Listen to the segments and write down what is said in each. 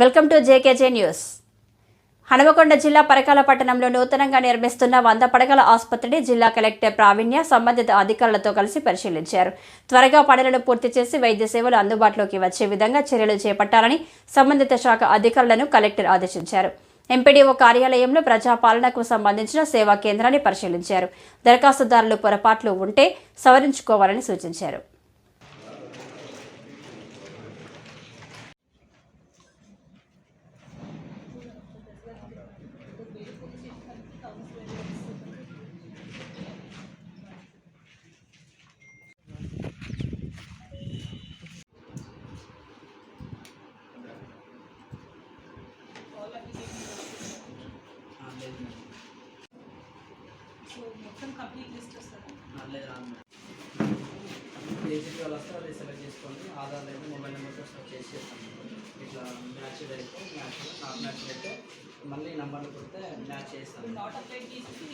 Welcome to JKJ news. Hanumakonda జిల్లా పరకాల పట్టణంలో నూతనంగా నిర్మిస్తున్న వంద పడగల ఆసుపత్రిని జిల్లా కలెక్టర్ ప్రావీణ్య సంబంధిత అధికారులతో కలిసి పరిశీలించారు. త్వరగా పనులను పూర్తి చేసి వైద్య సేవలు అందుబాటులోకి వచ్చే విధంగా చర్యలు చేపట్టాలని సంబంధిత శాఖ అధికారులను కలెక్టర్ ఆదేశించారు. ఎంపీడీఓ కార్యాలయంలో ప్రజాపాలనకు సంబంధించిన సేవా కేంద్రాన్ని పరిశీలించారు. దరఖాస్తుదారులు పొరపాట్లు ఉంటే సవరించుకోవాలని సూచించారు. సో మొత్తం కంప్లీట్ లిస్ట్ వస్తుంది. ఏసీపీ వాళ్ళు వస్తే అది సెలెక్ట్ చేసుకోండి. ఆధార్ అయితే మొబైల్ నెంబర్తో సెలెక్ట్ చేసి ఇట్లా మ్యాచ్ అయితే మ్యాచ్ నాట్ మ్యాచ్ అయితే మళ్ళీ నెంబర్లు కొడితే మ్యాచ్ చేస్తాం. నాట్ అప్లై చేసి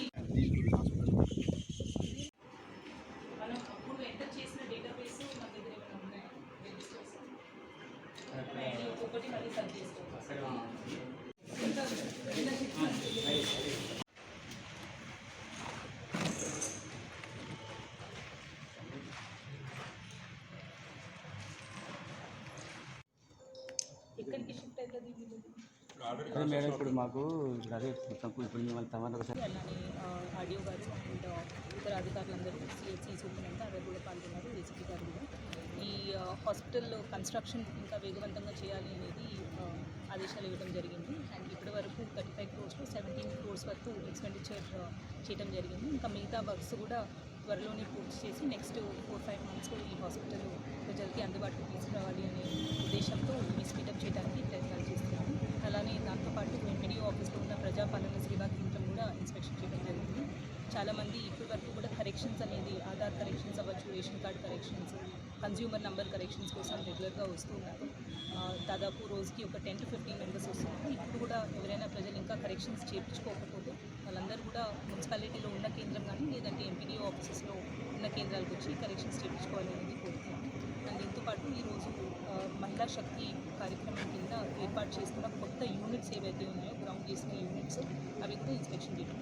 మనం అప్పుడు ఎంటర్ చేసిన డేటాబేస్ మన దగ్గర ఏమైనా ఉన్నాయా? రిజిస్టర్స్ నేను ఒకటి మళ్ళీ సర్చ్ చేసుకోవాలి ఎక్కడికి షిఫ్ట్ అవుతుంది వీళ్ళు? అదే మేడం ఇప్పుడు మాకు ఇప్పుడు అదే ఇప్పుడు మిమ్మల్ని తమను ఒకసారి అలానే ఆడియో గార్డ్స్ అండ్ ఇతర అధికారులందరూ సిహెచ్సి సూపరింటెండెంట్ అందరూ కూడా పాల్గొన్నారు ఏసీపీ గారు కూడా. ఈ హాస్పిటల్ కన్స్ట్రక్షన్ ఇంకా వేగవంతంగా చేయాలి అనేది ఆదేశాలు ఇవ్వడం జరిగింది. అండ్ ఇప్పటి వరకు థర్టీ ఫైవ్ క్రోర్స్లో సెవెంటీన్ క్రోర్స్ వరకు ఎక్స్పెండిచర్ చేయడం జరిగింది. ఇంకా మిగతా వర్క్స్ కూడా త్వరలోనే పూర్తి చేసి నెక్స్ట్ ఫోర్ ఫైవ్ మంత్స్లో ఈ హాస్పిటల్ ప్రజలకి అందుబాటులోకి తీసుకురావాలి అనే ఉద్దేశంతో ఈ స్పీడప్ చేయడానికి ప్రయత్నాలు చేస్తున్నాము అలానే దాంతోపాటు ఎంపీడీఓ ఆఫీస్లో ఉన్న ప్రజాపాలన సేవా కేంద్రం కూడా ఇన్స్పెక్షన్ చేయడం జరిగింది చాలామంది ఇప్పటి వరకు కూడా కరెక్షన్స్ అనేది ఆధార్ కరెక్షన్స్ అవ్వచ్చు ration card corrections consumer number corrections కోసం రెగ్యులర్గా వస్తున్నారు దాదాపు రోజుకి ఒక టెన్ టు ఫిఫ్టీన్ మెంబర్స్ వస్తున్నారు. ఇప్పుడు కూడా ఎవరైనా ప్రజలు ఇంకా కరెక్షన్స్ చేయించుకోకపోతే వాళ్ళందరూ కూడా మున్సిపాలిటీలో ఉన్న కేంద్రం కానీ లేదంటే ఎంపీడీఓ ఆఫీసెస్లో ఉన్న కేంద్రాలకు వచ్చి కరెక్షన్స్ చేయించుకోవాలి అనేది కోరుతున్నాను. అండ్ దీంతోపాటు ఈరోజు మహిళా శక్తి కార్యక్రమం కింద ఏర్పాటు చేస్తున్న కొత్త యూనిట్స్ ఏవైతే ఉన్నాయో గ్రౌండ్ చేసిన యూనిట్స్ అవి కూడా ఇన్స్పెక్షన్ చేయడం